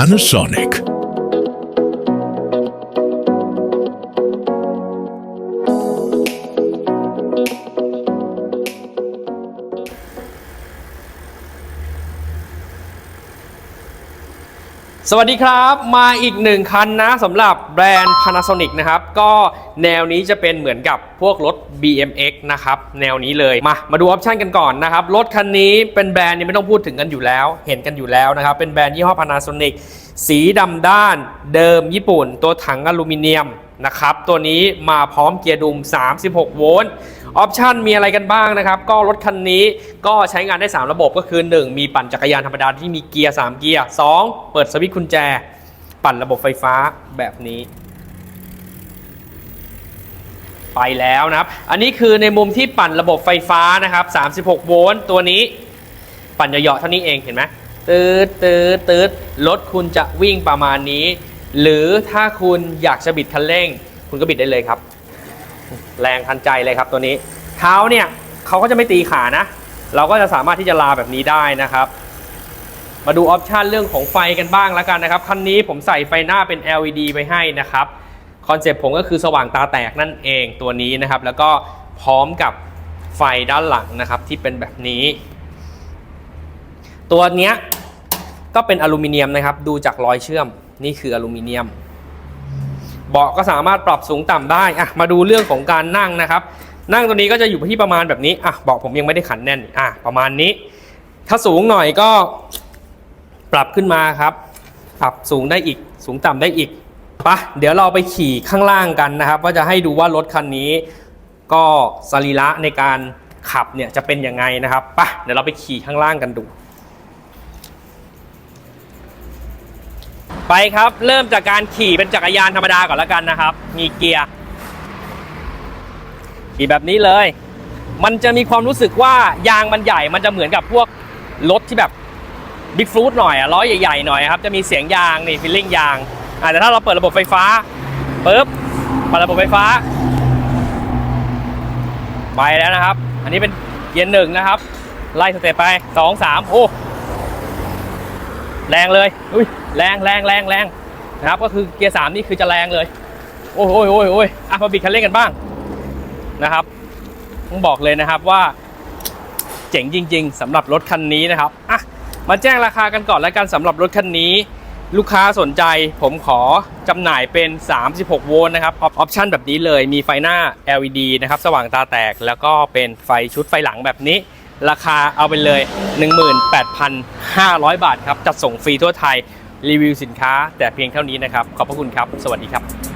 Panasonic สวัสดีครับมาอีกหนึ่งคันนะสำหรับแบรนด์ Panasonic นะครับ ก็แนวนี้จะเป็นเหมือนกับพวกรถ BMX นะครับ แนวนี้เลยมามาดูออปชันกันก่อนนะครับ รถคันนี้เป็นแบรนด์นี้ไม่ต้องพูดถึงกันอยู่แล้ว เห็นกันอยู่แล้วนะครับ เป็นแบรนด์ยี่ห้อ Panasonic สีดำด้านเดิมญี่ปุ่น ตัวถังอลูมิเนียม นะครับ ตัวนี้มาพร้อมเกียร์ดุม 36 โวลต์ออปชันมีอะไรกันบ้างนะครับ ก็รถคันนี้ก็ใช้งานได้ 3 ระบบก็คือ 1 มีปั่นจักรยานธรรมดาที่มีเกียร์ 3 เกียร์ 2 เปิดสวิตช์กุญแจ ปั่นระบบไฟฟ้าแบบนี้ ไปแล้วนะครับ อันนี้คือในมุมที่ปั่นระบบไฟฟ้านะครับ 36 โวลต์ตัวนี้ ปั่นเหยาะๆเท่านี้เองเห็นไหมตืดตืดตืดรถคุณจะวิ่งประมาณนี้ หรือถ้าคุณอยากจะบิดคันเร่ง คุณก็บิดได้เลยครับ แรงทันใจเลยครับตัวนี้ เท้าเนี่ยเขาก็จะไม่ตีขานะ เราก็จะสามารถที่จะลาแบบนี้ได้นะครับ มาดูออปชันเรื่องของไฟกันบ้างแล้วกันนะครับคันนี้ผมใส่ไฟหน้าเป็น LED ไปให้นะครับคอนเซปต์ผมก็คือสว่างตาแตกนั่นเองตัวนี้นะครับ แล้วก็พร้อมกับไฟด้านหลังนะครับที่เป็นแบบนี้ ตัวเนี้ยก็เป็นอลูมิเนียมนะครับ ดูจากรอยเชื่อม นี่คืออลูมิเนียม เบาะก็สามารถปรับสูงต่ำได้อะมาดูเรื่องของการนั่งนะครับ นั่งตัวนี้ก็จะอยู่ที่ประมาณแบบนี้อะเบาะผมยังไม่ได้ขันแน่นอะประมาณนี้ ถ้าสูงหน่อยก็ปรับขึ้นมาครับ ปรับสูงได้อีก สูงต่ำได้อีกปะเดี๋ยวเราไปขี่ข้างล่างกันนะครับ ว่าจะให้ดูว่ารถคันนี้ ก็สรีระในการขับเนี่ยจะเป็นยังไงนะครับปะเดี๋ยวเราไปขี่ข้างล่างกันดู ไปครับ เริ่มจากการขี่เป็นจักรยานธรรมดาก่อนแล้วกันนะครับ มีเกียร์ ขี่แบบนี้เลย มันจะมีความรู้สึกว่ายางมันใหญ่ มันจะเหมือนกับพวกรถที่แบบบิ๊กฟลูตหน่อยอะล้อใหญ่ๆหน่อยครับ จะมีเสียงยางนี่ฟิลลิ่งยางอะแต่ถ้าเราเปิดระบบไฟฟ้าปุ๊บเปิดระบบไฟฟ้า ไปแล้วนะครับ อันนี้เป็นเกียร์หนึ่งนะครับ ไล่สเต็ปไปสองสามโอ้ แรงเลยอุ้ย แรงแรงแรงแรงนะครับก็คือเกียร์สามนี่คือจะแรงเลย โอ้ยโอ้ยโอ้ยโอ้ยอะมาบิดคันเร่งกันบ้างนะครับต้องบอกเลยนะครับว่า เจ๋งจริง ๆสำหรับรถคันนี้นะครับอะมาแจ้งราคากันก่อนแล้วกันสำหรับรถคันนี้ ลูกค้าสนใจผมขอจำหน่ายเป็น 36 โวลต์นะครับออปชั่นแบบนี้เลยมีไฟหน้า LED นะครับ สว่างตาแตกแล้วก็เป็นไฟชุดไฟหลังแบบนี้ราคาเอาไปเลย 18,500 บาทครับ จัดส่งฟรีทั่วไทย รีวิวสินค้าแต่เพียงเท่านี้นะครับ ขอบพระคุณครับ สวัสดีครับ